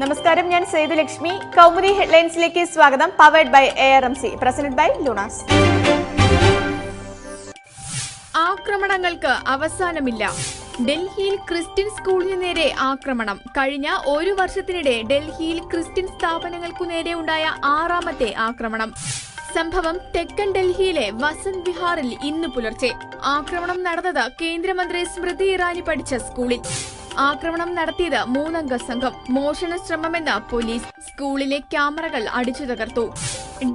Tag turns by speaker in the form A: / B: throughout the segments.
A: നമസ്കാരം ഞാൻ സേതുലക്ഷ്മി. കൗമുദി ഹെഡ്ലൈൻസിലേക്ക് സ്വാഗതം. Powered by A R M C presented by Lunas
B: ആക്രമണങ്ങൾക്ക് അവസാനമില്ല. ഡൽഹിയിൽ ക്രിസ്ത്യൻ സ്കൂളിന് നേരെ ആക്രമണം. കഴിഞ്ഞ ഒരു വർഷത്തിനിടെ ഡൽഹിയിൽ ക്രിസ്ത്യൻ സ്ഥാപനങ്ങൾക്കു നേരെ ഉണ്ടായ ആറാമത്തെ ആക്രമണം. സംഭവം തെക്കൻ ഡൽഹിയിലെ വസന്ത് വിഹാറിൽ ഇന്ന് പുലർച്ചെ. ആക്രമണം നടന്നത് കേന്ദ്രമന്ത്രി സ്മൃതി ഇറാനി പഠിച്ച സ്കൂളിൽ. ആക്രമണം നടത്തിയത് മൂന്നംഗ സംഘം. മോഷണ ശ്രമമെന്ന് പോലീസ് സ്കൂളിലെ ക്യാമറകൾ അടിച്ചു തകർത്തു.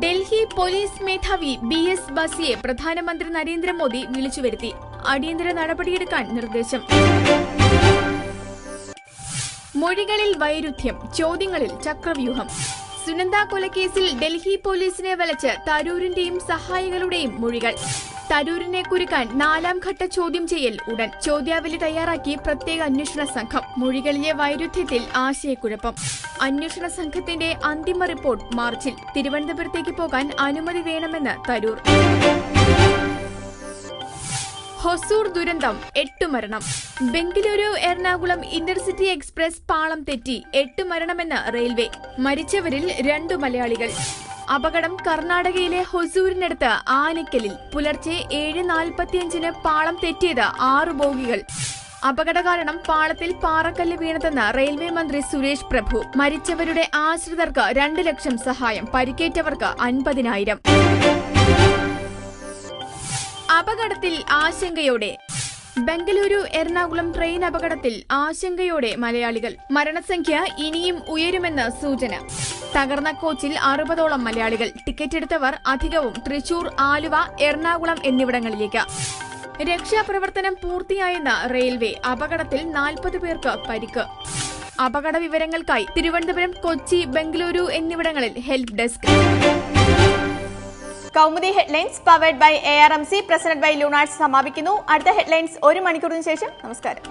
B: ഡൽഹി പോലീസ് മേധാവി ബി എസ് ബസിയെ പ്രധാനമന്ത്രി നരേന്ദ്രമോദി വിളിച്ചു വരുത്തി. അടിയന്തര നടപടിയെടുക്കാൻ നിർദ്ദേശം. മൊഴികളിൽ വൈരുദ്ധ്യം ചോദ്യങ്ങളിൽ ചക്രവ്യൂഹം. സുനന്ദ കൊലക്കേസിൽ ഡൽഹി പോലീസിനെ വലച്ച് തരൂരിന്റെയും സഹായികളുടെയും മൊഴികൾ. തരൂരിനെ കുരുക്കാൻ നാലാം ഘട്ട ചോദ്യം ചെയ്യൽ ഉടൻ. ചോദ്യാവലി തയ്യാറാക്കി പ്രത്യേക അന്വേഷണ സംഘം. മൊഴികളിലെ വൈരുദ്ധ്യത്തിൽ ആശയക്കുഴപ്പം. അന്വേഷണ സംഘത്തിന്റെ അന്തിമ റിപ്പോർട്ട് മാർച്ചിൽ. തിരുവനന്തപുരത്തേക്ക് പോകാൻ അനുമതി വേണമെന്ന് തരൂർ. ഹൊസൂർ ദുരന്തം എട്ട് മരണം. ബംഗളൂരു എറണാകുളം ഇന്റർസിറ്റി എക്സ്പ്രസ് പാളം തെറ്റി എട്ട് മരണമെന്ന് റെയിൽവേ. മരിച്ചവരിൽ രണ്ടു മലയാളികൾ. അപകടം കർണാടകയിലെ ഹൊസൂരിനടുത്ത് ആനക്കലിൽ പുലർച്ചെ ഏഴ് നാൽപ്പത്തിയഞ്ചിന് പാളം തെറ്റിയത് ആറ് ബോഗികൾ. അപകട കാരണം പാളത്തിൽ പാറക്കല്ല് വീണതെന്ന് റെയിൽവേ മന്ത്രി സുരേഷ് പ്രഭു. മരിച്ചവരുടെ ആശ്രിതർക്ക് രണ്ട് ലക്ഷം സഹായം പരിക്കേറ്റവർക്ക് അൻപതിനായിരം. അപകടത്തിൽ ആശങ്കയോടെ. ബംഗളൂരു എറണാകുളം ട്രെയിൻ അപകടത്തിൽ ആശങ്കയോടെ മലയാളികൾ. മരണസംഖ്യ ഇനിയും ഉയരുമെന്ന് സൂചന. തകർന്ന കോച്ചിൽ അറുപതോളം മലയാളികൾ. ടിക്കറ്റ് എടുത്തവർ അധികവും തൃശൂർ ആലുവ എറണാകുളം എന്നിവിടങ്ങളിലേക്ക്. രക്ഷാപ്രവർത്തനം പൂർത്തിയായെന്ന റെയിൽവേ അപകടത്തിൽ നാൽപ്പത് പേർക്ക് പരിക്ക്. അപകട വിവരങ്ങൾക്കായി തിരുവനന്തപുരം കൊച്ചി ബംഗളൂരു എന്നിവിടങ്ങളിൽ help desk.
A: Kaumudi headlines powered by A R M C president by Lunas സമാപിക്കുന്നു. അടുത്ത ഹെഡ്ലൈൻസ് ഒരു മണിക്കൂറിന് ശേഷം. നമസ്കാരം.